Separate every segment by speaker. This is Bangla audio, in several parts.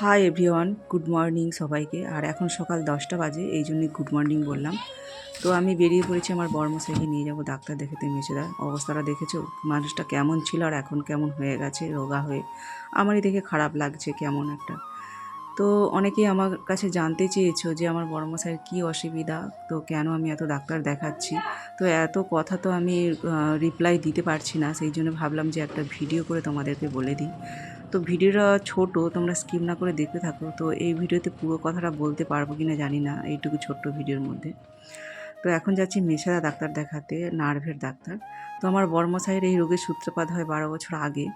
Speaker 1: হাই এভরিওয়ান, গুড মর্নিং সবাইকে। আর এখন সকাল দশটা বাজে, এই জন্যই গুড মর্নিং বললাম। তো আমি বেরিয়ে পড়েছি আমার বর্মশাইকে নিয়ে যাব ডাক্তার দেখাতে মেচেদা অবস্থাটা দেখেছ? মানুষটা কেমন ছিল আর এখন কেমন হয়ে গেছে? রোগা হয়ে আমারই দেখে খারাপ লাগছে কেমন একটা। তো অনেকেই আমার কাছে জানতে চেয়েছো যে আমার বর্মশাইয়ের কী অসুবিধা? তো কেন আমি এত ডাক্তার দেখাচ্ছি? তো এত কথা তো আমি রিপ্লাই দিতে পারছি না। সেই জন্য ভাবলাম যে একটা ভিডিও করে তোমাদেরকে বলে দিই। তো ভিডিওটা ছোট, তোমরা স্কিপ না করে দেখতে থাকো। তো এই ভিডিওতে পুরো কথাটা বলতে পারব কি না জানি না, এইটুকু ছোট্ট ভিডিওর মধ্যে। তো এখন যাচ্ছি মেশাদা ডাক্তার দেখাতে, নার্ভের ডাক্তার। তো আমার বর্মশাইয়ের এই রোগের সূত্রপাত হয় বারো বছর আগে।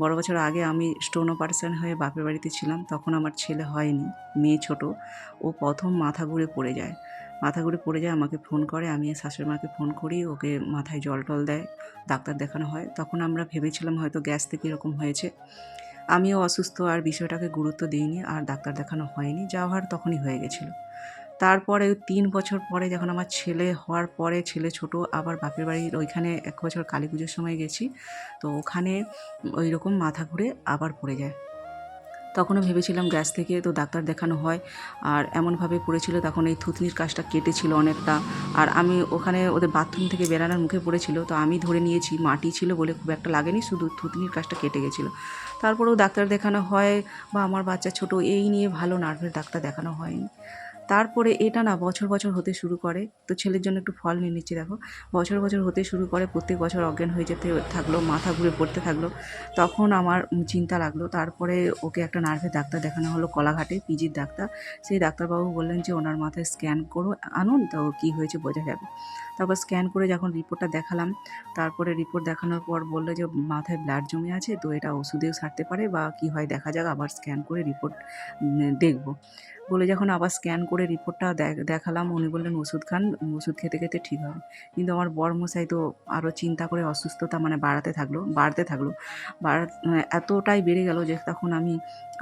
Speaker 1: বড় বছর আগে আমি স্টোন অপারেশন হয়ে বাপের বাড়িতে ছিলাম, তখন আমার ছেলে হয়নি, মেয়ে ছোট। ও প্রথম মাথা ঘুরে পড়ে যায়। মাথা ঘুরে পড়ে যায়, আমাকে ফোন করে, আমি শাশুড়ি মাকে ফোন করি, ওকে মাথায় জল টল দেয়, ডাক্তার দেখানো হয়। তখন আমরা ভেবেছিলাম হয়তো গ্যাস থেকে এরকম হয়েছে। আমিও অসুস্থ আর বিষয়টাকে গুরুত্ব দিইনি আর ডাক্তার দেখানো হয়নি যা হওয়ার তখনই হয়ে গেছিল। তারপরে তিন বছর পরে যখন আমার ছেলে হওয়ার পরে, ছেলে ছোট, আবার বাপের বাড়ির ওইখানে এক বছর কালী পুজোর সময় গেছি, তো ওখানে ওই রকম মাথা ঘুরে আবার পড়ে যায়। তখনও ভেবেছিলাম গ্যাস থেকে তো ডাক্তার দেখানো হয়। আর এমনভাবে পড়েছিল তখন এই থুতনির কাজটা কেটেছিল অনেকটা। আর আমি ওখানে ওদের বাথরুম থেকে বেরানোর মুখে পড়েছিল, তো আমি ধরে নিয়েছি মাটি ছিল বলে খুব একটা লাগেনি, শুধু থুতনির কাজটা কেটে গেছিল। তারপরেও ডাক্তার দেখানো হয় বা আমার বাচ্চা ছোট, এই নিয়ে ভালো নার্ভের ডাক্তার দেখানো হয়নি। তারপরে এটা না বছর বছর হতে শুরু করে। তো ছেলের জন্য একটু ফল নিয়ে নিচ্ছি, দেখো। বছর বছর হতে শুরু করে, প্রত্যেক বছর অজ্ঞান হয়ে যেতে থাকল, মাথা ঘুরে পড়তে থাকল। তখন আমার চিন্তা লাগল, তারপরে ওকে একটা নার্ভের ডাক্তার দেখানো হলো, কলাঘাটে, পিজির ডাক্তার। সেই ডাক্তারবাবু বললেন যে, ওনার মাথায় স্ক্যান করো, আনুন, তো কী হয়েছে বোঝা যাবে। তারপর স্ক্যান করে যখন রিপোর্টটা দেখালাম, তারপরে রিপোর্ট দেখানোর পর বলল যে, মাথায় ব্লাড জমে আছে, তো এটা ওষুধেও সারতে পারে বা কী হয় দেখা যাক, আবার স্ক্যান করে রিপোর্ট দেখব। বলে যখন আবার স্ক্যান করে রিপোর্টটা দেখালাম। উনি বললেন, ওষুধ খান, ওষুধ খেতে খেতে ঠিক হবে। কিন্তু আমার বরমশাই তো আরও চিন্তা করে অসুস্থতা মানে বাড়াতে থাকল, বাড়তে থাকল। বাড় এতটাই বেড়ে গেল যে তখন আমি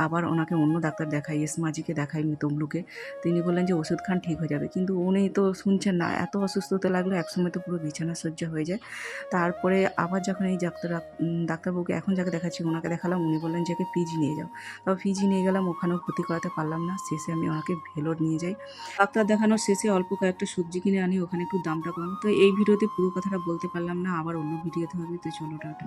Speaker 1: আবার ওনাকে অন্য ডাক্তার দেখাই, এসমাজিকে দেখাই তমলুকে তিনি বললেন যে, ওষুধ খান, ঠিক হয়ে যাবে। কিন্তু উনি তো শুনছেন না, এত অসুস্থতা লাগল, একসময় তো পুরো বিছানা সজ্জা হয়ে যায়। তারপরে আবার যখন এই ডাক্তার ডাক্তারবাবুকে এখন যাকে দেখাচ্ছি, ওনাকে দেখালাম, উনি বললেন যে পিজি নিয়ে যাও। তবে পিজি নিয়ে গেলাম, ওখানেও ক্ষতি করাতে পারলাম না। শেষে আমি ওনাকে ভেলোর নিয়ে যাই ডাক্তার দেখানোর শেষে অল্প কয়েকটা সবজি কিনে আনি, ওখানে একটু দামটা কম। তো এই ভিডিওতে পুরো কথাটা বলতে পারলাম না, আবার অন্য ভিডিওতে হবে। তো চলো, টাটা।